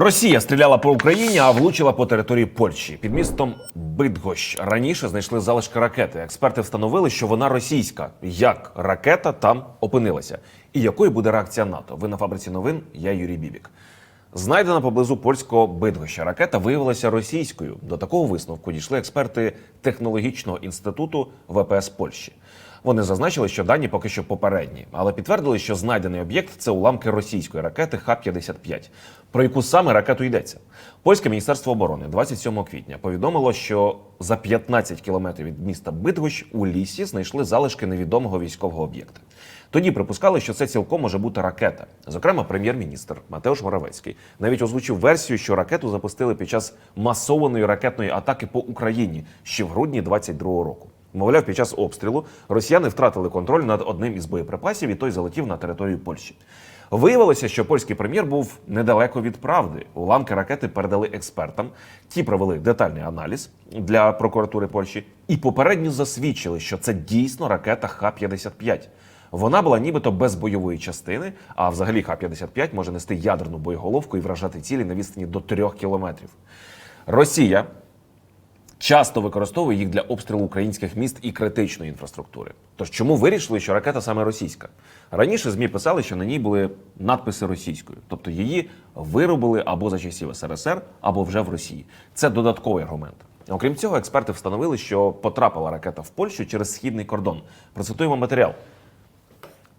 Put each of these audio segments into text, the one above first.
Росія стріляла по Україні, а влучила по території Польщі. Під містом Бидгощ раніше знайшли залишки ракети. Експерти встановили, що вона російська. Як ракета там опинилася? І якою буде реакція НАТО? Ви на фабриці новин? Я Юрій Бібік. Знайдена поблизу польського Бидгоща ракета виявилася російською. До такого висновку дійшли експерти технологічного інституту ВПС Польщі. Вони зазначили, що дані поки що попередні, але підтвердили, що знайдений об'єкт це уламки російської ракети Х-55. Про яку саме ракету йдеться? Польське міністерство оборони 27 квітня повідомило, що за 15 кілометрів від міста Бидгощ у лісі знайшли залишки невідомого військового об'єкта. Тоді припускали, що це цілком може бути ракета. Зокрема, прем'єр-міністр Матеуш Моравецький навіть озвучив версію, що ракету запустили під час масованої ракетної атаки по Україні ще в грудні 22-го року. Мовляв, під час обстрілу росіяни втратили контроль над одним із боєприпасів, і той залетів на територію Польщі. Виявилося, що польський прем'єр був недалеко від правди. Уламки ракети передали експертам. Ті провели детальний аналіз для прокуратури Польщі і попередньо засвідчили, що це дійсно ракета Х-55. Вона була нібито без бойової частини, а взагалі Х-55 може нести ядерну боєголовку і вражати цілі на відстані до трьох кілометрів. Росія часто використовує їх для обстрілу українських міст і критичної інфраструктури. Тож чому вирішили, що ракета саме російська? Раніше ЗМІ писали, що на ній були надписи російською, тобто її виробили або за часів СРСР, або вже в Росії. Це додатковий аргумент. Окрім цього, експерти встановили, що потрапила ракета в Польщу через східний кордон. Процитуємо матеріал.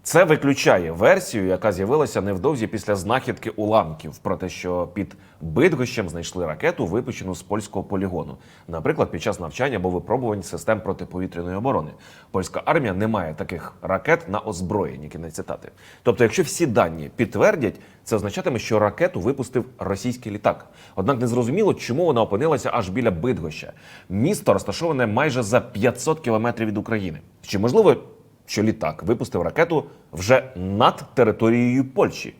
Це виключає версію, яка з'явилася невдовзі після знахідки уламків про те, що під Бидгощем знайшли ракету, випущену з польського полігону, наприклад, під час навчання або випробувань систем протиповітряної оборони. Польська армія не має таких ракет на озброєнні. Кінець цитати. Тобто, якщо всі дані підтвердять, це означатиме, що ракету випустив російський літак. Однак не зрозуміло, чому вона опинилася аж біля Бидгоща. Місто розташоване майже за 500 кілометрів від України. Чи можливо? Що літак випустив ракету вже над територією Польщі.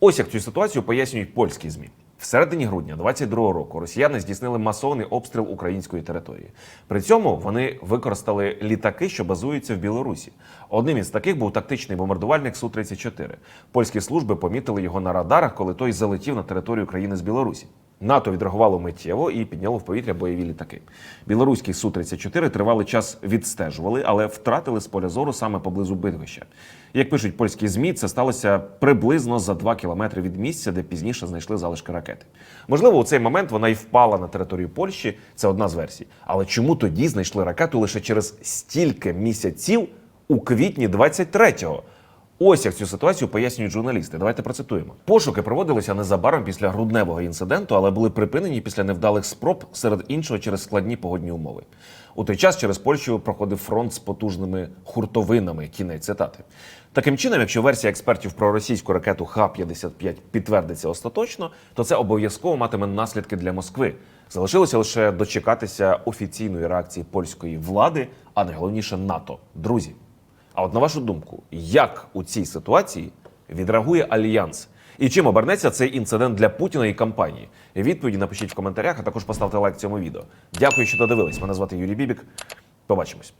Ось як цю ситуацію пояснюють польські змі. В середині грудня 22-го року росіяни здійснили масований обстріл української території. При цьому вони використали літаки, що базуються в Білорусі. Одним із таких був тактичний бомбардувальник су 34 Польські служби помітили його на радарах, коли той залетів на територію країни з Білорусі. НАТО відреагувало миттєво і підняло в повітря бойові літаки. Білоруський су 34 тривалий час відстежували, але втратили з поля зору саме поблизу Бидгоща. Як пишуть польські змі, це сталося приблизно за 2 кілометри від місця, де пізніше знайшли залишки ракети. Можливо, у цей момент вона і впала на територію Польщі. Це одна з версій. Але чому тоді знайшли ракету лише через стільки місяців у квітні 23-го? Ось як цю ситуацію пояснюють журналісти. Давайте процитуємо. Пошуки проводилися незабаром після грудневого інциденту, але були припинені після невдалих спроб серед іншого через складні погодні умови. У той час через Польщу проходив фронт з потужними хуртовинами. Кінець цитати. Таким чином, якщо версія експертів про російську ракету Х-55 підтвердиться остаточно, то це обов'язково матиме наслідки для Москви. Залишилося лише дочекатися офіційної реакції польської влади, а найголовніше НАТО. Друзі. А от на вашу думку, як у цій ситуації відреагує альянс? І чим обернеться цей інцидент для Путіна і кампанії? Відповіді напишіть в коментарях, а також поставте лайк цьому відео. Дякую, що додивились. Мене звати Юрій Бібік. Побачимось.